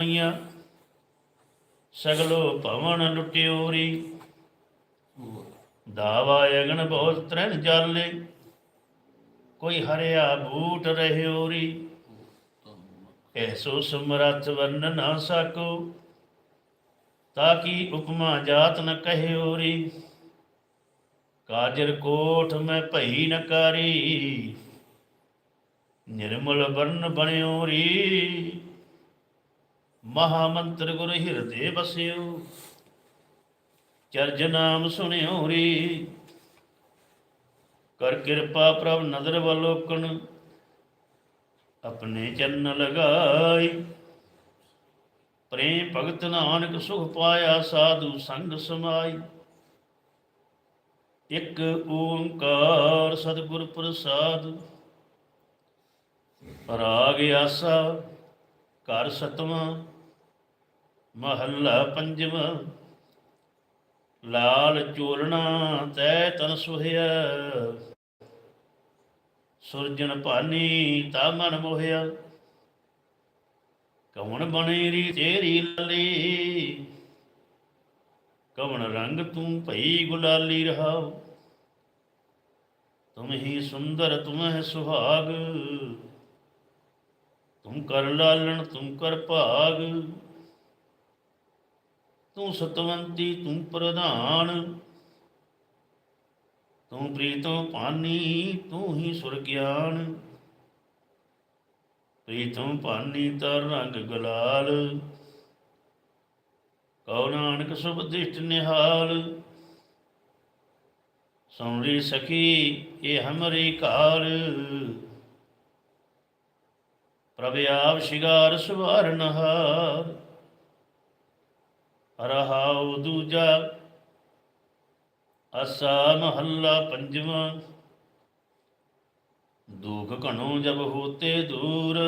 ਹੋਈਆਂ ਸਗਲੋ ਭਵਨ ਲੁਟਿਓਰੀ ਦਾਵਾ ਅਗਨ ਬਹੁਤ ਤਰਨ ਜਾਲੇ। ਕੋਈ ਹਰਿਆ ਬੂਟ ਰਹਿਓਰੀ ਐਸੋ ਸਮਰੱਥ ਵਰਨ ਨਾ ਸਕੋ। ਤਾਕੀ ਉਪਮਾ ਜਾਤ ਨ ਕਹਿਓਰੀ ਕਾਜਰ ਕੋਠ ਮੈਂ ਭਈ ਨ ਕਾਰੀ। ਨਿਰਮਲ ਵਰਨ ਬਣਿਓਰੀ ਮਹਾ ਮੰਤਰ ਗੁਰ ਹਿਰਦੇ ਬਸਿਓ। ਚਰਜ ਨਾਮ ਸੁਣਿਓ ਰੀ। ਕਰ ਕਿਰਪਾ ਪ੍ਰਭ ਨਦਰ ਵਲੋਕਣ ਆਪਣੇ ਚਰਨ ਲਗਾਈ। ਪ੍ਰੇਮ ਭਗਤ ਨਾਨਕ ਸੁਖ ਪਾਇਆ ਸਾਧੂ ਸੰਗ ਸਮਾਈ। ਇੱਕ ਓੰਕਾਰ ਸਤਿਗੁਰ ਪ੍ਰਸਾਦ। ਰਾਗ ਆਸਾ ਕਰ ਸਤਵਾਂ। ਮਹੱਲਾ ਪੰਜਵਾਂ। ਲਾਲ ਚੋਲਣਾ ਤੈ ਤਨ ਸੁਹਿਆ। ਸੁਰਜਨ ਭਾਨੀ ਤਾ ਮਨ ਮੋਹਿਆ। ਕਵਣ ਬਣੇ ਰੀ ਤੇਰੀ ਲਲੀ। ਕਵਣ ਰੰਗ ਤੂੰ ਭਈ ਗੁਲਾਲੀ ਰਹਾਉ। ਤੁਮ ਹੀ ਸੁੰਦਰ, ਤੁਮ ਹੈ ਸੁਹਾਗ। ਤੁਮ ਕਰ ਲਾਲਣ, ਤੁਮ ਕਰ ਭਾਗ। ਤੂੰ ਸਤਵੰਤੀ, ਤੂੰ ਪ੍ਰਧਾਨ। ਤੂੰ ਪ੍ਰੀਤੋਂ ਭਾਨੀ, ਤੂੰ ਹੀ ਸੁਰ ਗਿਆਨ ਪ੍ਰੀਤੋਂ ਪਾਨੀ ਤਰ ਰੰਗ ਗੁਲਾਲ। ਕਉ ਨਾਨਕ ਸੁਭ ਦਿਸ਼ਟ ਨਿਹਾਲ। ਸੁਣਰੀ ਸਖੀ, ਇਹ ਹਮਰੀ ਕਾਲ ਪ੍ਰਭ ਆਪ ਸ਼ਿਗਾਰ ਸੁਵਾਰਨ ਹਾਰ ਰਹਾਉ ਦੂਜਾ, ਅਸਾ ਮਹੱਲਾ ਪੰਜਵਾਂ। ਦੁਖ ਘਣੋ ਜਬ ਹੋਤੇ ਦੂਰ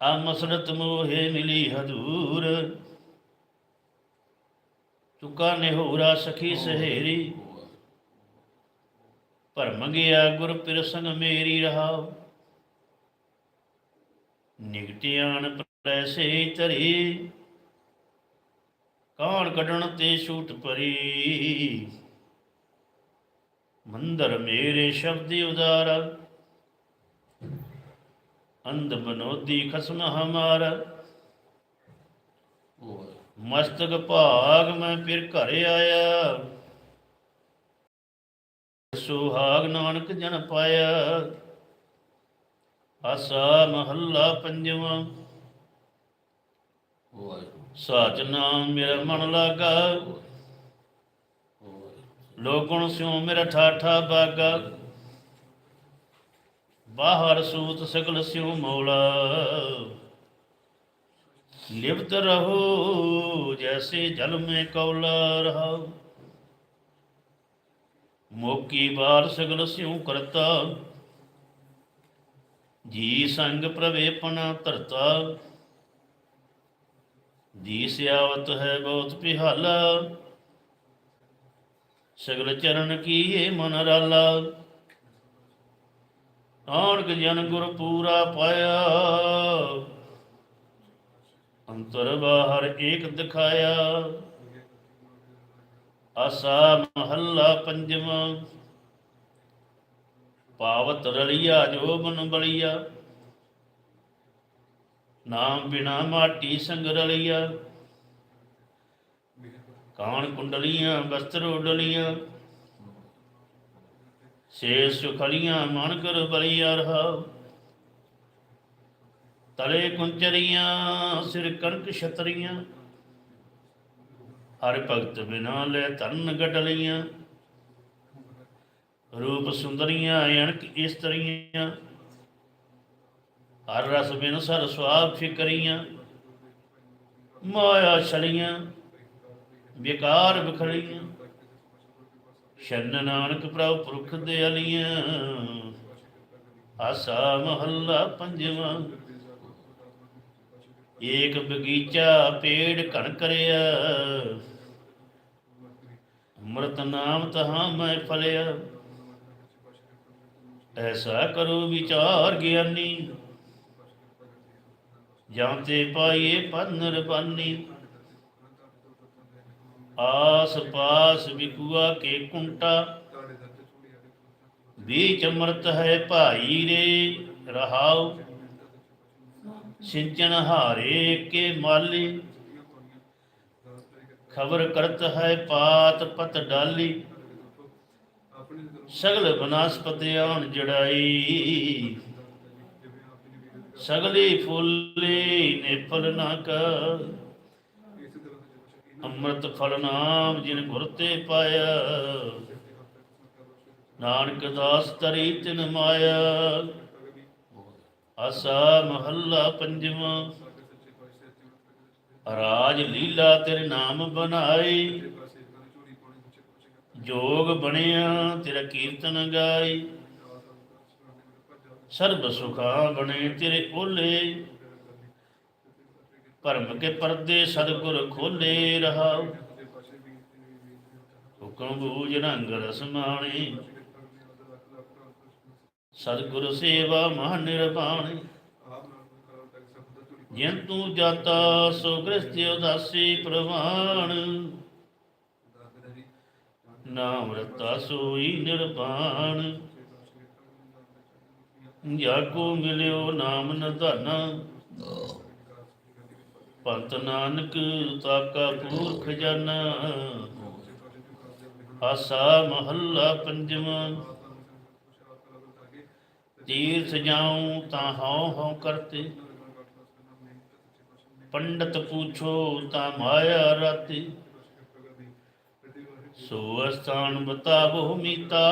ਆ ਮਸਰਤ ਮੋਹੇ ਮਿਲੀ ਹਦੂਰ। ਚੁਕਾ ਨਿਹੋਰਾ ਸਖੀ ਸਹੇਰੀ ਭਰਮ ਗਿਆ ਗੁਰ ਪਿਰ ਸੰਗ ਮੇਰੀ ਰਹਾਉ। ਨਿਗਟਿਆਣ ਪ੍ਰੈਸੇ ਧਰੀ ਕਾਣ ਕੱਢਣ ਤੇ ਛੂਟ ਪਰੀ ਮੰਦਰ ਮੇਰੇ ਸ਼ਬਦੀ ਉਦਾਰਾ। ਅੰਧ ਬਨੋਦੀ ਖਸਮ ਹਮਾਰਾ। ਮਸਤਕ ਭਾਗ ਮੈਂ ਫਿਰ ਘਰ ਆਇਆ। ਸੁਹਾਗ ਨਾਨਕ ਜਨ ਪਾਇਆ। ਆਸਾ ਮਹੱਲਾ ਪੰਜਵਾਂ। ਸਾਚ ਨਾਮ ਮੇਰਾ ਮਨ ਲਾਗਾ। ਲੋਗਣ ਸਿਉ ਮੇਰਾ ਠਾਠਾ ਬਾਗਾ। ਬਾਹਰ ਸੂਤ ਸਗਲ ਸਿਉ ਮੌਲਾ। ਲਿਪਤ ਰਹੋ ਜੈਸੇ ਜਲ ਮੇ ਕੌਲਾ ਰਹਾਉ। ਮੋਕੀ ਬਾਰ ਸਗਲ ਸਿਉ ਕਰਤਾ। ਜੀ ਸੰਗ ਪ੍ਰਵੇਪਨਾ ਧਰਤਾ। ਜੀ ਸਿਆਵਤ ਹੈ ਬਹੁਤ ਪਿਹਾਲਾ ਸਗਲ ਚਰਨ ਕੀਏ ਮਨ ਰਾਲਾ। ਆਣਕ ਜਨ ਗੁਰ ਪੂਰਾ ਪਾਇਆ। ਅੰਤਰ ਬਾਹਰ ਏਕ ਦਿਖਾਇਆ। ਆਸਾ ਮਹੱਲਾ ਪੰਜਵਾਂ। ਪਾਵਤ ਰਲਿਆ ਜੋ ਮਨ ਬਲਿਆ। ਨਾਮ ਬਿਨਾ ਮਾਟੀ ਸੰਗ ਰਲਿਆ। ਕਾਣ ਕੁੰਡਲੀਆਂ ਬਸਤਰ ਉਡਲੀਆਂ। ਸੇ ਸੁਖਲੀਆਂ ਮਨ ਕਰ ਬਲਿਆ ਰਹਾ। ਤਲੇ ਕੁੰਚਰੀਆਂ, ਸਿਰ ਕਣਕ ਛਤਰੀਆਂ। ਹਰ ਭਗਤ ਬਿਨਾ ਲੈ ਤਨ ਗਡਲੀਆਂ। ਰੂਪ ਸੁੰਦਰੀਆਂ ਅਣਕ ਇਸਤਰੀਆਂ। ਹਰ ਰਸ ਬਿਨ ਸਰ ਸੁਆਬ ਫਿਕਰੀਆਂ, ਮਾਇਆ ਛਲੀਆਂ, ਵਿਕਾਰ ਵਿਖੜੀਆਂ ਸ਼ਨ ਨਾਨਕ ਪ੍ਰਭ ਪੁਰਖ ਦੇ ਅਲੀਆਂ, ਆਸਾ ਮਹੱਲਾ ਪੰਜਵਾਂ। ਏਕ ਬਗੀਚਾ ਪੇੜ ਘਣ ਕਰਿਆ, ਅੰਮ੍ਰਿਤ ਨਾਮ ਤਹਾਂ ਮੈਂ ਫਲਿਆ। ਐਸਾ ਕਰੋ ਵਿਚਾਰ ਗਿਆਨੀ। ਜਾਂ ਤੇ ਪਾਈਏ ਪਦ ਨਿਰਬਾਨੀ ਆਸ ਪਾਸ ਵਿਕੂਆ ਕੇ ਕੁੰਟਾ। ਬੀਚ ਅਮਰਤ ਹੈ ਭਾਈ ਰੇ ਰਹਾਉ। ਸਿੰਚਣ ਹਾਰੇ ਕੇ ਮਾਲੀ। ਖਬਰ ਕਰਤ ਹੈ ਪਾਤ ਪਤ ਡਾਲੀ। ਸਗਲ ਬਨਾਸਪਤਿ ਆਣ ਜੜਾਈ। ਸਗਲੀ ਫੁੱਲੀ ਨੇਫਲ ਨਾ ਕਰ। ਅੰਮ੍ਰਿਤ ਫਲ ਨਾਮ ਜਿਨ ਗੁਰ ਤੇ ਪਾਇਆ, ਨਾਨਕ ਦਾਸ ਤਰੀ ਤਿਨ ਮਾਇਆ। ਆਸਾ ਮਹੱਲਾ ਪੰਜਵਾਂ, ਰਾਜ ਲੀਲਾ ਤੇਰੇ ਨਾਮ ਬਣਾਈ। ਜੋਗ ਬਣਿਆ ਤੇਰਾ ਕੀਰਤਨ ਗਾਈ। ਸਰਬ ਸੁਖਾ ਬਣੇ ਤੇਰੇ ਓਲੇ। ਭਰਮ ਕੇ ਪਰਦੇ ਸਤਿਗੁਰ ਖੋਲੇ ਰਹਾ ਹੁਕਮ ਬੂਝ ਰੰਗ ਰਸ ਮਾਣੇ। ਸਤਿਗੁਰ ਸੇਵਾ ਮਨ ਨਿਰਵਾਣੀ। ਜਿਨ ਤੂੰ ਜਾਤਾ, ਸੋ ਗ੍ਰਸਤ ਉਦਾਸੀ ਪ੍ਰਵਾਨ ਨਾਮ ਰਤਾ ਸੋਈ ਨਿਰਵਾਣ। ਜਾਗੋ ਮਿਲਿਓ ਨਾਮ ਨਧਾਨਾ। ਪੰਤ ਨਾਨਕ ਤਾਕਾ ਪੂਰ ਖਜ਼ਾਨਾ ਆਸਾ ਮਹੱਲਾ ਪੰਜਵਾਂ ਤੀਰਥ ਜਾਉ ਤਾਂ ਹਉ ਹਉ ਕਰਤੇ। ਪੰਡਤ ਪੁੱਛੋ ਤਾਂ ਮਾਇਆ ਰਾਤੀ। ਸੋ ਅਸਥਾਨ ਬਤਾਵੋ ਮੀਤਾ।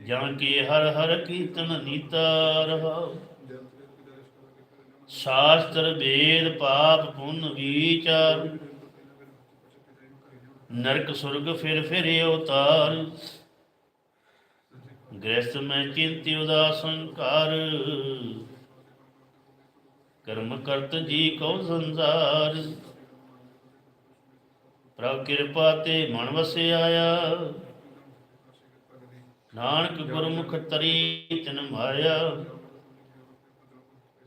ਜਾਂ ਕੇ ਹਰ ਹਰ ਕੀਰਤਨ ਨੀਤਾ ਰਹਾਓ ਸ਼ਾਸਤਰ ਵੇਦ ਪਾਪ ਪੁੰਨ ਵਿਚਾਰ। ਨਰਕ ਸੁਰਗ ਫਿਰ ਫਿਰ ਅਵਤਾਰ ਗ੍ਰਸਤ ਮੈਂ ਚਿੰਤੀ ਉਦਾਸੰਕਾਰ ਕਰਮ ਕਰਤ ਜੀ ਕੋ ਸੰਸਾਰ। ਪ੍ਰਭ ਕਿਰਪਾ ਤੇ ਮਨ ਵਸਿ ਆਇਆ ਨਾਨਕ ਗੁਰਮੁਖ ਤਰੀ ਤਨ ਮਾਇਆ।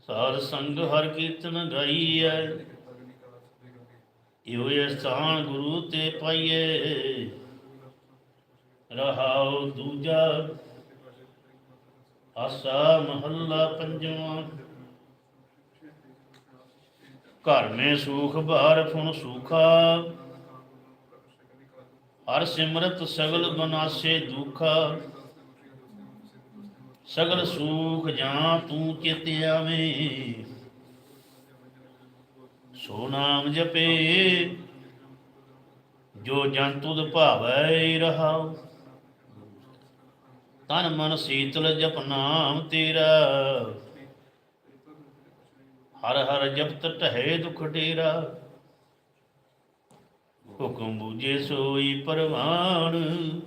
ਸਾਰ ਸੰਗ ਹਰ ਕੀਰਤਨ ਗਾਈਐ। ਇਹੋ ਸਥਾਨ ਗੁਰੂ ਤੇ ਪਾਈਏ ਰਹਾਉ ਦੂਜਾ ਆਸਾ ਮਹੱਲਾ ਪੰਜਵਾਂ। ਘਰ ਮੇ ਸੁਖ ਬਾਰ ਫੁਨ ਸੁਖਾ। ਹਰ ਸਿਮਰਤ ਸਗਲ ਬਨਾਸੇ ਦੁਖਾ। ਸਗਲ ਸੂਖ ਜਾਂ ਤੂੰ ਚਿਤ ਆਵੇਂ। ਸੋ ਨਾਮ ਜਪੇ, ਜੋ ਜਨ ਤੁਧ ਭਾਵੈ ਰਹਾਉ। ਤਨ ਮਨ ਸੀਤਲ ਜਪ ਨਾਮ ਤੇਰਾ। ਹਰ ਹਰ ਜਪਤ ਟਹੇ ਦੁਖ ਡੇਰਾ। ਹੁਕਮ ਬੂਝੇ ਸੋਈ ਪਰਵਾਨ।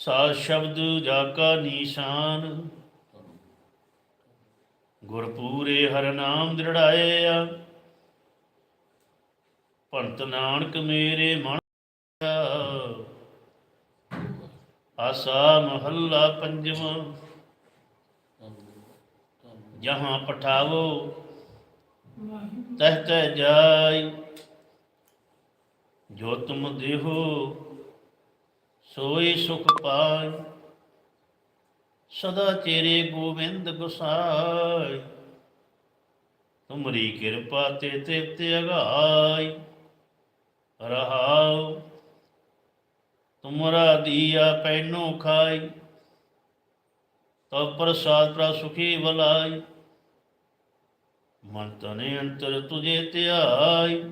ਸਾ ਸ਼ਬਦ ਜਾਕਾ ਨਿਸ਼ਾਨ। ਨੀਸ਼ਾਨ ਹਰ ਨਾਮ ਦ੍ਰਿੜਾਇਆ ਭੰਤ ਨਾਨਕ ਮੇਰੇ ਮਨ ਆਸਾ ਮਹੱਲਾ ਪੰਜਵਾਂ। ਜਹਾਂ ਪਠਾਵੋ, ਤਹਿ ਤਹਿ ਜਾਈ। ਜੋ ਤੁਮ ਦੇਹੋ ਸੋਈ ਸੁਖ ਪਾਇ ਸਦਾ ਤੇਰੇ ਗੋਬਿੰਦ ਗੁਸਾਈ ਤੁਮਰੀ ਕਿਰਪਾ ਤੇ ਤੇ ਅਗਾਈ ਰਹਾਉ। ਤੁਮਰਾ ਦੀਆ ਪੈਨੋ ਖਾਈ ਤਬ ਪ੍ਰਸਾਦ ਪ੍ਰਾ ਸੁਖੀ ਬਲਾਈ ਮਨ ਤਨੇ ਅੰਤਰ ਤੁਝੇ ਧਿਆਈ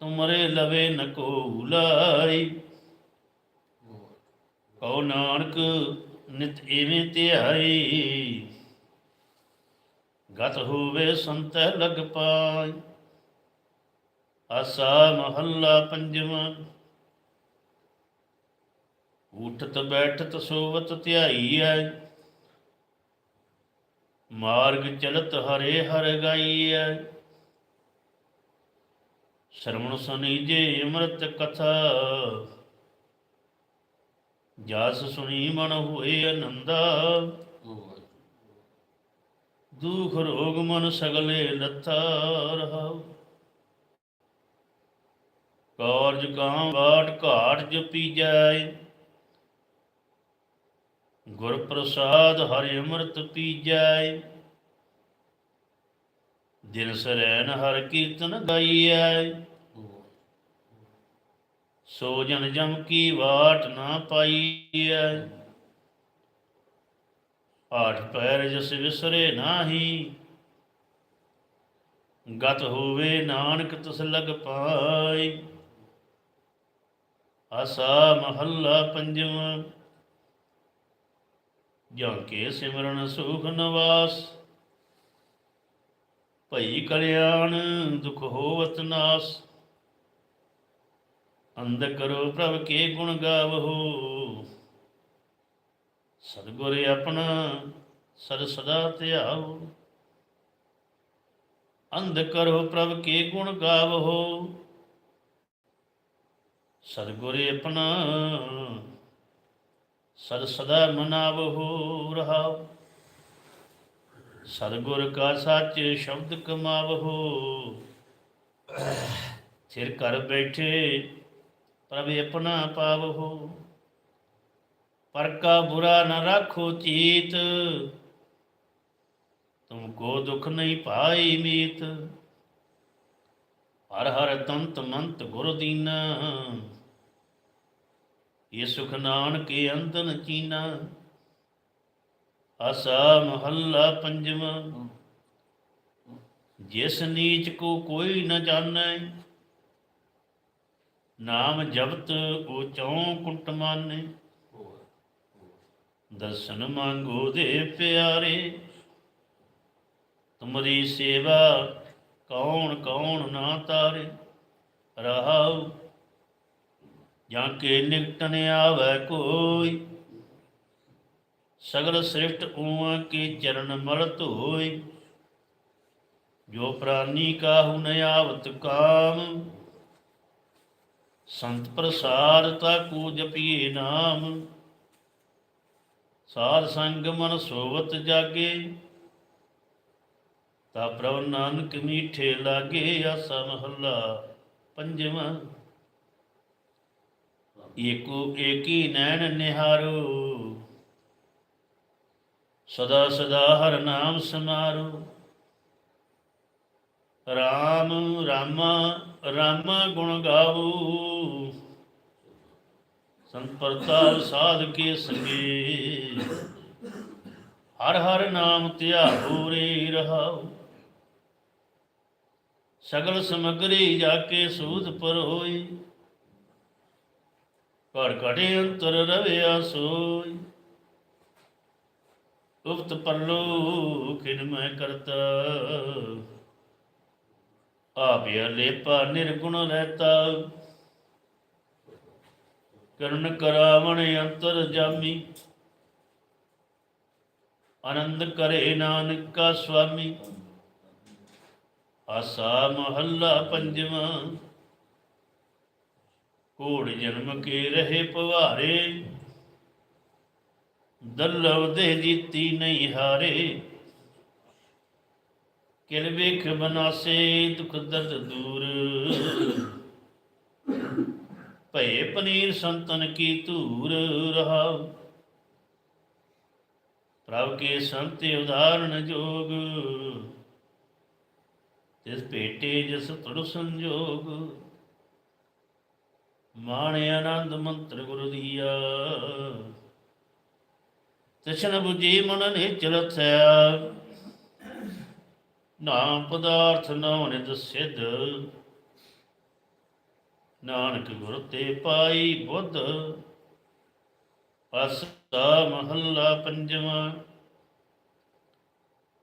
ਤੁਮਰੇ ਲਵੇ ਨ ਕੋ ਉਲਾਈ ਕਉ ਨਾਨਕ ਨਿਤ ਐਵੇਂ ਧਿਆਈ। ਗਤ ਹੋਵੇ ਸੰਤ ਲਗ ਪਾਈ। ਆਸਾ ਮਹੱਲਾ ਪੰਜਵਾਂ। ਉਠਤ ਬੈਠਤ ਸੋਵਤ ਧਿਆਈਐ ਮਾਰਗ ਚਲਤ ਹਰੇ ਹਰ ਗਾਈ ਗਾਈਐ ਸ਼ਰਮਣ ਸੁਨੀਜੇ ਅੰਮ੍ਰਿਤ ਕਥਾ। ਜਸ ਸੁਣੀ ਮਨ ਹੋਏ ਅਨੰਦਾ ਦੁਖ ਰੋਗ ਮਨ ਸਗਲੇ ਲੱਥਾ ਰਹਾਉ। ਕਾਰਜ ਕਾਂ ਬਾਟ ਘਾਟ ਜਪੀ ਜਾਏ। ਗੁਰ ਪ੍ਰਸਾਦ ਹਰਿ ਅੰਮ੍ਰਿਤ ਪੀ ਜਾਏ। ਦਿਨ ਸਰੈਨ ਹਰ ਕੀਰਤਨ ਗਾਈਐ। ਸੋ ਜਨ ਜਮ ਕੀ ਵਾਟ ਨਾ ਪਾਈਐ। ਆਠ ਪੈਰ ਜਸ ਵਿਸਰੇ ਨਾਹੀ। ਗਤ ਹੋਵੇ ਨਾਨਕ ਤਿਸ ਲਗ ਪਾਈ। ਆਸਾ ਮਹੱਲਾ ਪੰਜਵਾਂ। ਜਾਂ ਕੇ ਸਿਮਰਨ ਸੁਖ ਨਵਾਸ। ਭਈ ਕਲਿਆਣ ਦੁਖ ਹੋਵਤ ਨਾਸ। ਅੰਧ ਕਰੋ ਪ੍ਰਭ ਕੇ ਗੁਣ ਗਾਵਹੋ। ਸਤਿਗੁਰ ਆਪਣਾ ਸਦ ਸਦਾ ਧਿਆਓ ਅੰਧ ਕਰੋ ਪ੍ਰਭ ਕੇ ਗੁਣ ਗਾਵਹੋ। ਸਤਿਗੁਰ ਆਪਣਾ ਸਦ ਸਦਾ ਮਨਾਵਹੋ ਰਹਾਓ ਸਤਿਗੁਰ ਕਾ ਸੱਚ ਸ਼ਬਦ ਕਮਾਵਹੋ। ਸਿਰ ਕਰ ਬੈਠੇ ਪ੍ਰਭ ਆਪਣਾ ਪਾਵਹੋ। ਪਰ ਕਾ ਬੁਰਾ ਨ ਰਾਖੋ ਚੀਤ। ਤੁਮ ਕੋ ਦੁਖ ਨਹੀਂ ਪਾਈ ਮੀਤ। ਹਰ ਹਰ ਤੰਤ ਮੰਤ ਗੁਰ ਦੀਨਾ। ਇਹ ਸੁਖ ਨਾਨਕੇ ਅੰਤਨ ਚੀਨਾ। ਆਸਾ ਮਹੱਲਾ ਪੰਜਵਾਂ। ਜਿਸ ਨੀਚ ਕੋ ਕੋਈ ਨ ਜਾਣੈ। ਨਾਮ ਜਪਤ ਉਹ ਚੌਂ ਕੁੰਟ ਮਾਨੇ। ਦਰਸ਼ਨ ਮੰਗੋ ਦੇ ਪਿਆਰੇ। ਤੁਮਰੀ ਸੇਵਾ ਕੌਣ ਕੌਣ ਨਾ ਤਾਰੇ। ਰਹਾਉ, ਜਾਂ ਕੇ ਨਿਕਟਨ ਆਵੈ ਕੋਈ। ਸਗਲ ਸ੍ਰਿਸ਼ਟ ਊਆ ਕੇ ਚਰਨ ਮਲ ਧੋਈ। ਜੋ ਪ੍ਰਾਨੀ ਕਾਹੂ ਨ ਆਵਤ ਕਾਮ। ਸੰਤ ਪ੍ਰਸਾਦ ਤਾ ਕੂ ਜਪੀਏ ਨਾਮ। ਸਾਧ ਸੰਗ ਮਨ ਸੋਵਤ ਜਾਗੇ, ਤਾ ਪ੍ਰਭ ਨਾਨਕ ਮੀਠੇ ਲਾਗੇ ਆਸਾ ਮਹੱਲਾ ਪੰਜਵਾਂ। ਏਕੋ ਏਕੀ ਨੈਣ ਨਿਹਾਰੋ, ਸਦਾ ਸਦਾ ਹਰ ਨਾਮ ਸਮਾਰੋ। ਰਾਮ ਰਾਮਾ ਰਾਮਾ ਗੁਣ ਗਾਵੋ। ਸੰਪਰਤਾ ਸਾਧ ਕੇ ਸੰਗੀ। ਹਰ ਹਰ ਨਾਮ ਧਿਆਵੋ ਰੇ ਰਹਾਓ। ਸਗਲ ਸਮਗਰੀ ਜਾ ਕੇ ਸੂਧ ਪਰ ਹੋਈ ਘੜ ਘੜੇ ਅੰਤਰ ਰਵਿਆ ਸੋਈ ਉਪਤ ਪਰਲੋ ਕਿਨ ਮੈਂ ਕਰਤਾ। ਆਪਿਆ ਲੇਪਾ ਨਿਰਗੁਣ ਰਹਤਾ ਕਰਨ ਕਰਾਵਣ ਅੰਤਰ ਜਾਮੀ। ਆਨੰਦ ਕਰੇ ਨਾਨਕ ਕਾ ਸੁਆਮੀ। ਆਸਾ ਮਹੱਲਾ ਪੰਜਵਾਂ। ਕੋੜ ਜਨਮ ਕੇ ਰਹੇ ਪਵਾਰੇ। ਦਲਵ ਦੇ ਜੀਤੀ ਨਹੀਂ ਹਾਰੇ। ਕਿਲ ਵੇਖ ਬਨਾਸੇ, ਦੁਖ ਦਰਦ ਦੂਰ। ਭਏ ਪਨੀਰ ਸੰਤਨ ਕੀ ਧੂਰ ਰਹਾਉ। ਪ੍ਰਭ ਕੇ ਸੰਤ ਉਦਾਹਰਣ ਜੋਗ। ਤਿਸ ਭੇਟੇ ਜਿਸ ਤੁਰ ਸੰਜੋਗ। ਮਾਣ ਆਨੰਦ ਮੰਤਰ ਗੁਰੂ ਦੀਆ। ਤ੍ਰਿਸ਼ਨ 부ਜੀ ਮਨ ਨੇ ਥਿਆ। ਨਾਮ ਪਦਾਰਥ ਨਾਮ ਨਿਦ ਸਿਧ। ਨਾਨਕ ਗੁਰ ਤੇ ਪਾਈ ਬੁੱਧ। ਅਸਤਾ ਮਹੱਲਾ ਪੰਜਵਾਂ।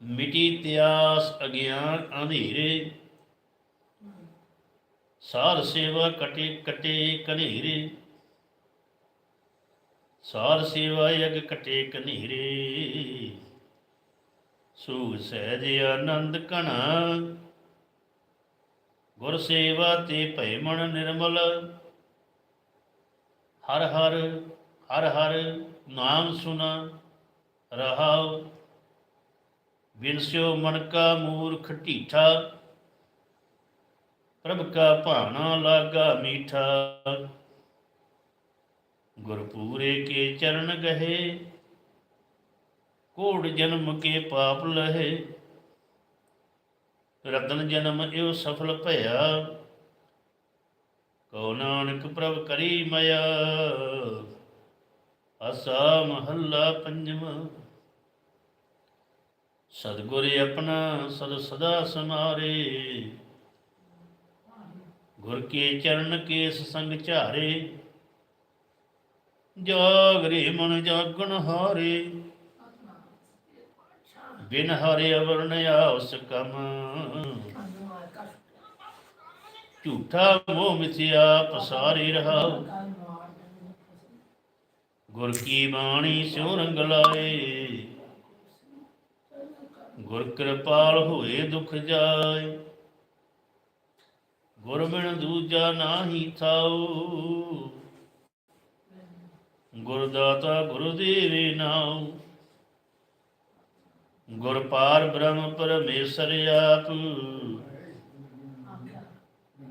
ਮਿਟੀ ਤਿਆਸ ਅਗਿਆਨ ਅੰਧੇਰੇ। ਸਾਰ ਸੇਵਾ ਕਟੇ ਕਟੇ ਕਨੇਰੇ। ਸਾਰ ਸੇਵਾ ਯਗ ਕਟੇ ਕਨੇਰੇ। ਸੂਗ ਸਹਿਜ ਆਨੰਦ ਕਣਾ ਗੁਰ ਸੇਵਾ ਤੇ ਭੈ ਮਨ ਨਿਰਮਲ। ਹਰ ਹਰ ਹਰ ਹਰ ਨਾਮ ਸੁਨਾ ਰਹਾਉ। ਬਿਨਸਿਓ ਮਨ ਕਾ ਮੂਰਖ ਢੀਠਾ। ਪ੍ਰਭ ਕਾ ਭਾਣਾ ਲਾਗਾ ਮੀਠਾ। ਗੁਰਪੂਰੇ ਕੇ ਚਰਨ ਗਹੇ। ਕੋੜ ਜਨਮ ਕੇ ਪਾਪ ਲਹੇ। ਰਤਨ ਜਨਮ ਇਉ ਸਫਲ ਭਇਆ। ਕੋ ਨਾਨਕ ਪ੍ਰਭ ਕਰੀ ਮਇਆ। ਅਸਾ ਮਹੱਲਾ ਪੰਜਵਾਂ। ਸਤਿਗੁਰ ਆਪਣਾ ਸਦ ਸਦਾ ਸਮਾਰੇ। ਗੁਰ ਕੇ ਚਰਨ ਕੇਸ ਸੰਗ ਝਾਰੇ। ਜਾਗਰੇ ਮਨ ਜਾਗਣ ਹਾਰੇ। ਬਿਨ ਹਰਿ ਅਵਰਨ ਆਉਸ ਕਮ। ਝੂਠਾ ਮੋਹ ਮਿਥਿਆ ਪਸਾਰੇ ਰਹਾਉ। ਗੁਰ ਕੀ ਬਾਣੀ ਸਿਉ ਰੰਗ ਲਾਏ। ਗੁਰ ਕਿਰਪਾਲ ਹੋਏ ਦੁਖ ਜਾਏ। ਗੁਰ ਬਿਨ ਦੂਜਾ ਨਾਹੀ ਥਾਉ। ਗੁਰ ਦਾਤਾ ਗੁਰੂ ਦੇਵੇ ਨਾਉ। ਗੁਰ ਪਾਰ ਬ੍ਰਹਮ ਪਰਮੇਸ਼ਰ ਆਪ।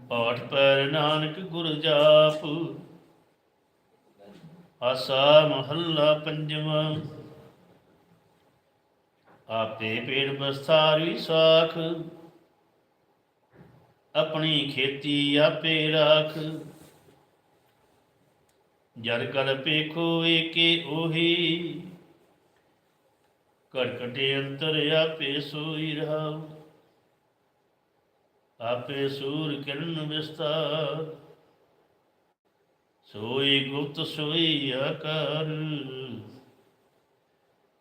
ਪਾਠ ਪਰ ਨਾਨਕ ਗੁਰ ਜਾਪ। ਆਸਾ ਮਹੱਲਾ ਪੰਜਵਾਂ। ਆਪੇ ਪੇੜ ਬਸਤਾਰੀ ਸਾਖ। ਆਪਣੀ ਖੇਤੀ ਆਪੇ ਰਾਖ। ਜਰ ਕਲ ਪੇਖੋ ਏਕੇ ਉਹੀ। ਘਟ ਘਟੇ ਅੰਤਰ ਆਪੇ ਸੋਈ ਰਹਾਉ। ਆਪੇ ਸੂਰ ਕਿਰਨ ਵਿਸਤਾਰ। ਸੋਈ ਗੁਪਤ, ਸੋਈ ਆਕਾਰ।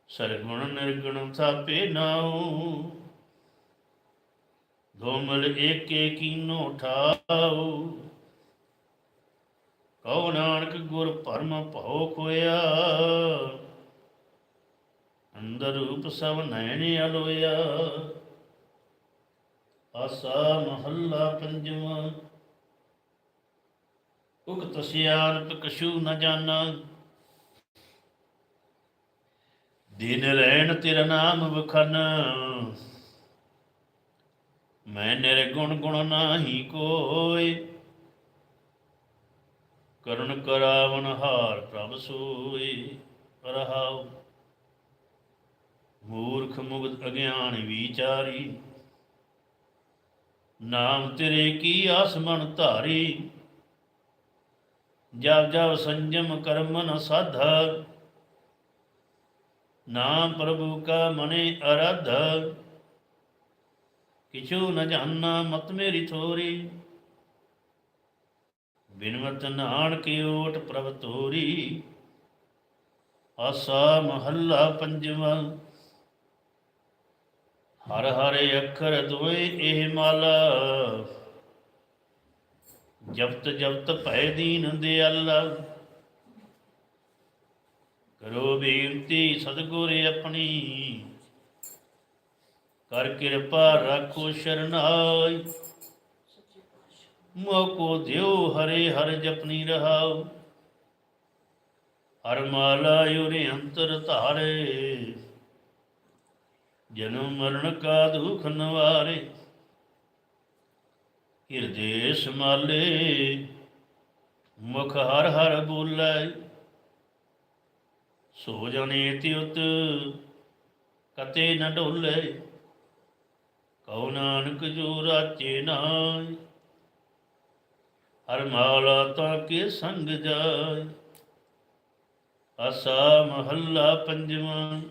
ਸਰਗੁਣ ਨਿਰਗੁਣ ਥਾਪੇ ਨਾਉ। ਧੋਮਲ ਏਕੇ ਕੀਨੋ ਠਾਉ। ਕਉ ਨਾਨਕ ਗੁਰ ਭਰਮ ਭਉ ਖੋਇਆ। ਅੰਦਰ ਰੂਪ ਸਭ ਨੈਣ ਅਲੋਇਆ। ਆਸਾ ਮਹੱਲਾ ਪੰਜਵਾਂ। ਉਕਤ ਸਿਆਨਪ ਕਛੂ ਨ ਜਾਣਾ ਦਿਨ ਰਹਿਣ ਤੇਰਾ ਨਾਮ ਵਖਨ। ਮੈਂ ਨਿਰਗੁਣ ਗੁਣ ਨਾਹੀ ਕੋਇ ਕਰੁਣ ਕਰਾਵਨ ਹਾਰ ਪ੍ਰਭ ਸੋਈ ਰਹਾਉ। ਮੂਰਖ ਮੁਗਧ ਅਗਿਆਨ ਵਿਚਾਰੀ। ਨਾਮ ਤੇਰੇ ਕੀ ਆਸਮਨ ਧਾਰੀ। ਜਬ ਜਬ ਸੰਜਮ ਕਰਮ ਨ ਸਾਧਾ। ਨਾਮ ਪ੍ਰਭੂ ਕਾ ਮਨੇ ਅਰਧ। ਕਿਛੂ ਨ ਜਾਣਾ ਮਤ ਮੇਰੀ ਥੋਰੀ। ਬਿਨਵਤ ਨਾਨਕ ਓਟ ਪ੍ਰਭ ਤੋਰੀ। ਆਸਾ ਮਹੱਲਾ ਪੰਜਵਾਂ। ਹਰ ਹਰ ਅੱਖਰ ਦੋਏ ਇਹ ਮਾਲਾ। ਜਪਤ ਜਪਤ ਭੈ ਦੀਨ ਦਿਆਲਾ। ਕਰੋ ਬੇਨਤੀ ਸਤਿਗੁਰ ਆਪਣੀ। ਕਰ ਕਿਰਪਾ ਰੱਖੋ ਸ਼ਰਨਾਈ। ਮੋਕੋ ਦਿਓ ਹਰੇ ਹਰ ਜਪਨੀ ਰਹਾਓ ਹਰ ਮਾਲਾ ਯੁਰੇ ਅੰਤਰ ਧਾਰੇ। ਜਨਮ ਮਰਨ ਕਾ ਦੁਖ ਨਵਾਰੇ, ਹਿਰਦੇ ਸਮਾਲੇ, ਮੁਖ ਹਰ ਹਰ ਬੋਲੇ। ਸੋ ਜਨੇ ਤਿਉਤ ਕਤੇ ਨ ਢੋਲੇ ਕਉ ਨਾਨਕ ਜੋ ਰਾਚੇ ਨਾਇ ਹਰ ਮਾਲਾ ਤਾਂ ਕੇ ਸੰਗ ਜਾਏ ਆਸਾ ਮਹੱਲਾ ਪੰਜਵਾਂ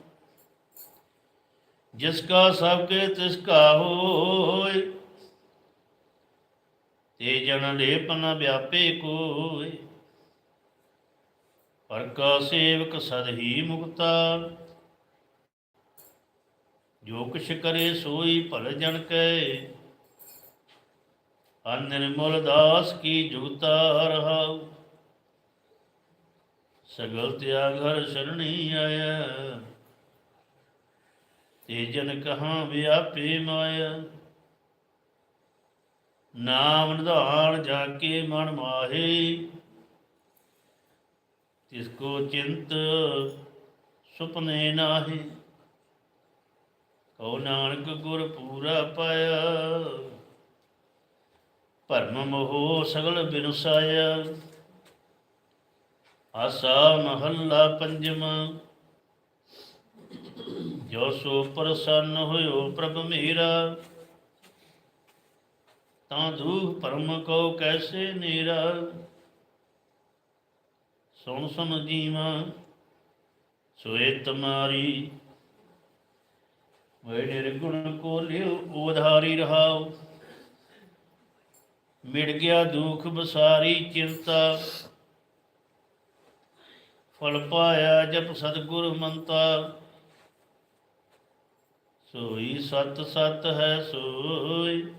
ਜਿਸ ਕਾ ਸਭ ਕੇ ਤਿਸ ਕਾ ਹੋਇ ਤੇ ਜਨ ਲੇਪ ਨ ਵਿਆਪੇ ਕੋਇ ਪਰ ਕਾ ਸੇਵਕ ਸਦ ਹੀ ਮੁਕਤਾ, ਜੋ ਕੁਛ ਕਰੇ ਸੋਈ ਭਲ ਜਨ ਕੈ। ਨਿਰਮਲ ਦਾਸ ਕੀ ਜੁਗਤਾ ਰਹਾਉ, ਸਗਲ ਤਿਆਗ ਹਰ ਸ਼ਰਣੀ ਆਇਆ। ਤੇ ਜਨ ਕਹਾਂ ਵਿਆਪੇ ਮਾਇਆ। ਨਾਮ ਨਿਧਾਨ ਜਾ ਕੇ ਮਨ ਮਾਹੇ। ਤਿਸ ਕੋ ਚਿੰਤ ਸੁਪਨੇ ਨਾਹੀ। ਕਉ ਨਾਨਕ ਗੁਰ ਪੂਰਾ ਪਾਇਆ। ਭਰਮ ਮੋਹ ਸਗਲ ਬਿਨਸਾਇਆ। ਆਸਾ ਮਹੱਲਾ ਪੰਜਵਾਂ। ਜੋ ਸੋ ਪ੍ਰਸੰਨ ਹੋਇਓ ਪ੍ਰਭ ਮੇਰਾ, ਤਾਂ ਦੂਖ ਪਰਮ ਕੋ ਕੈਸੇ ਨੀਰਾ? ਸੁਣ ਸੁਣ ਜੀਵਾ ਸੋਏ ਤਮਾਰੀ ਵੇ ਨਿਰਗੁਣ ਕੋ ਲਿਓ ਉਧਾਰੀ ਰਹਾਓ। ਮਿਟ ਗਿਆ ਦੁਖ ਬਸਾਰੀ ਚਿੰਤਾ, ਫਲ ਪਾਇਆ ਜਪ ਸਤਿਗੁਰ ਮੰਤਾ। ਸੋਈ ਸਤ ਸਤ ਹੈ ਸੋਈ।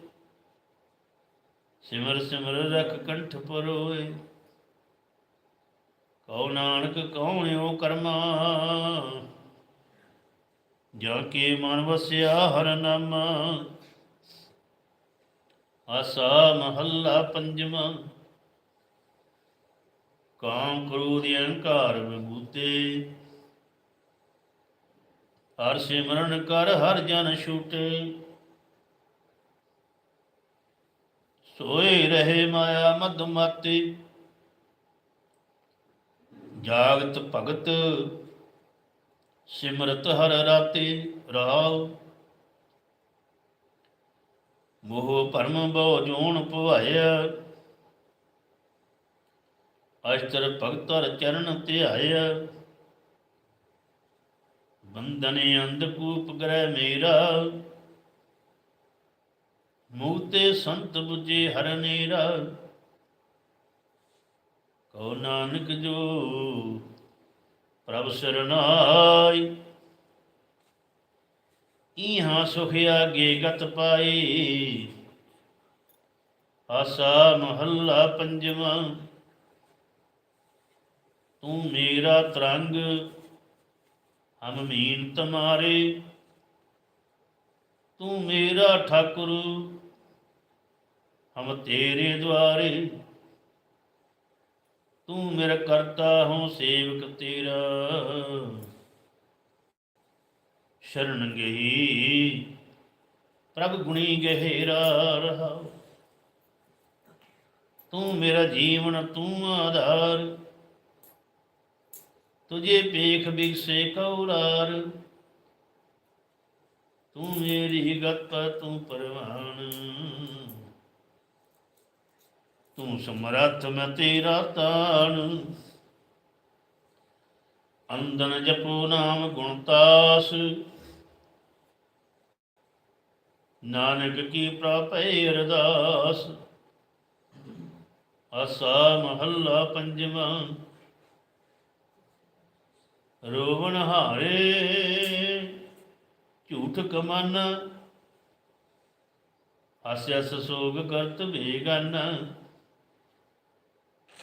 ਸਿਮਰ ਸਿਮਰ ਰਖ ਕੰਠ ਪਰੋਏ। ਕਉ ਨਾਨਕ ਕਉਣਿਓ ਕਰਮਾ। ਜਾ ਕੇ ਮਨ ਵਸਿਆ ਹਰ ਨਾਮ। ਆਸਾ ਮਹੱਲਾ ਪੰਜਵਾਂ ਕਾਮ ਕ੍ਰੋਧ ਅਹੰਕਾਰ ਵਿਭੂਤੇ। ਹਰ ਸਿਮਰਨ ਕਰ, ਹਰ ਜਨ ਛੂਟੇ। ਸੋਏ ਰਹੇ ਮਾਇਆ ਮਦ ਮਾਤੇ ਜਾਗਤ ਭਗਤ, ਸਿਮਰਤ ਹਰ ਰਾਤੀ ਰਾਵ ਮੋਹ ਭਰਮ ਬਹੁ ਜੋਨ ਭਵਾਇਆ। ਅਸ਼ਤਰ ਹਰ ਚਰਨ ਧਿਆਇਆ। ਬੰਧਨੇ ਅੰਧਕੂਪ ਗ੍ਰਹਿ ਮੇਰਾ। ਮੂਤੇ ਸੰਤ 부ਜੇ ਹਰ ਨੇਰਾ ਕਉ ਨਾਨਕ ਜੋ ਪ੍ਰਭ ਸਰਨਾਈ। ਇਹਾਂ ਸੁਖ ਆਗੇ ਗਤ ਪਾਈ ਆਸਾ ਮਹੱਲਾ ਪੰਜਵਾਂ। ਤੂੰ ਮੇਰਾ ਤਰੰਗ ਹਮ ਮੀਨ ਤਮਾਰੇ, ਤੂੰ ਮੇਰਾ ਠਾਕੁਰ, ਹਮ ਤੇਰੇ ਦੁਆਰੇ। ਤੂੰ ਮੇਰਾ ਕਰਤਾ ਹੂੰ ਸੇਵਕ ਤੇਰਾ। ਸ਼ਰਨ ਗਈ, ਪ੍ਰਭ ਗੁਣੀ ਗਹਿਰਾ ਰਹਾ ਤੂੰ ਮੇਰਾ ਜੀਵਨ ਤੂੰ ਆਧਾਰ। ਤੁਝੇ ਪੇਖ ਬਿਕਸੇ ਕਉਰਾਰ ਤੂੰ ਮੇਰੀ ਗਤ, ਤੂੰ ਪਰਵਾਨ। ਤੂੰ ਸਮਰੱਥ, ਮੈਂ ਤੇਰਾ ਤਾਣ। ਅੰਦਨ ਜਪੋ ਨਾਮ ਗੁਣਤਾਸ ਨਾਨਕ ਕੀ ਪ੍ਰਾਪੈ ਅਰਦਾਸ। ਆਸਾ ਮਹੱਲਾ ਪੰਜਵਾਂ। ਰੋਵਣ ਹਾਰੇ, ਝੂਠ ਕਮਨ। ਹਾਸਿਆਸ ਸੋਗ ਕਰਤ ਬੇਗਨ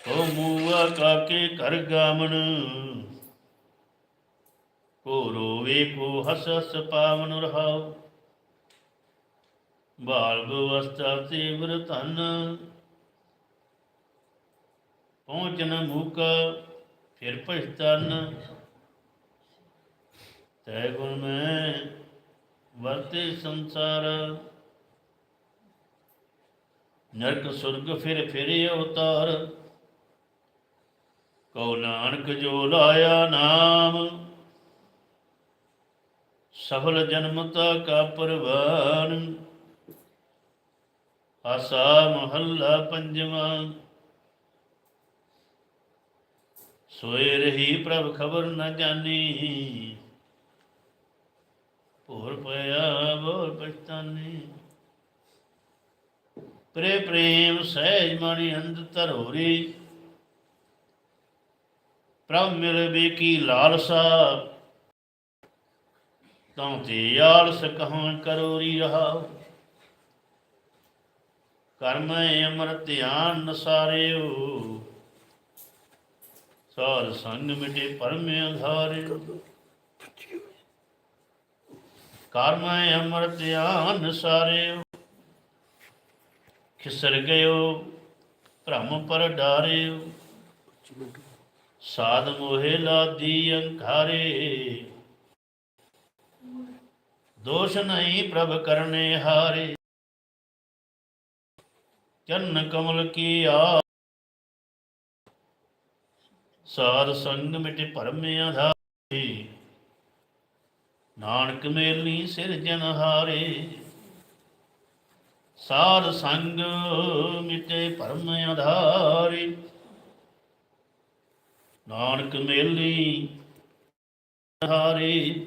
ਓ ਮੂਆ ਕਾਕੇ ਕਰ ਗਾਮਨ। ਕੋ ਰੋਵੇ ਕੋ ਹਸ ਹਸ ਪਾਵਨ ਰਹਾਉ। ਬਾਲ ਅਵਸਥਾ ਤੇ ਵਰਤਨ ਪਹੁੰਚਨ ਮੂਕਾ, ਫਿਰ ਪਛਤਨ ਤੈ ਗੁਣ ਮੈਂ, ਵਰਤੇ ਸੰਸਾਰ। ਨਰਕ ਸੁਰਗ ਫਿਰ ਫਿਰ ਅਵਤਾਰ। ਕਉ ਨਾਨਕ ਜੋ ਲਾਇਆ ਨਾਮ, ਸਫਲ ਜਨਮਤਾ ਕਾ ਪਰਵਾਨ। ਆਸਾ ਮਹੱਲਾ ਪੰਜਵਾਂ। ਸੋਏ ਰਹੀ ਪ੍ਰਭ ਖਬਰ ਨਾ ਜਾਣੀ। ਭੋਰ ਪਿਆ ਬੋਰ ਪਛਤਾਨੀ ਪ੍ਰੇ ਪ੍ਰੇਮ ਸਹਿਜ ਮਣੀ ਅੰਧ ਧਰੋਰੀ। ਪ੍ਰਭ ਮਿਲ ਬੇਕੀ ਲਾਲਸਾ ਤਾਂ ਤੇ ਆਲਸ ਕਹਾਂ ਕਰੋਰੀ ਰਹਾ ਕਰਮ ਅਮਰ ਧਿਆਨ ਨਸਾਰਿਓ ਸਾਰ ਸੰਗ ਮਿਟੇ ਪਰਮ ਅਧਾਰਿਓ ਕਰਮ ਅਮਰ ਧਿਆਨ ਨਸਾਰਿਓ ਖਿਸਰ ਗਇਓ, ਭ੍ਰਮ ਪਰ ਡਾਰਿਓ। ਸਾਧ ਮੋਹਿ ਲਾਦੀ ਅੰਕਾਰੇ ਦੋਸ਼ ਨਹੀਂ ਪ੍ਰਭ ਕਰਨੇ ਹਾਰੇ। ਚੰਨ ਕਮਲ ਕੀ ਆ ਸਾਧ ਸੰਗ ਮਿਟੇ ਭਰਮ ਆਧਾਰੀ ਨਾਨਕ ਮੇਲੀ ਸਿਰ ਜਨ ਹਾਰੇ। ਸਾਧ ਸੰਗ ਮਿਟੇ ਭਰਮ ਆਧਾਰੇ। ਨਾਨਕ ਮੇਲੀ ਹਾਰੇ।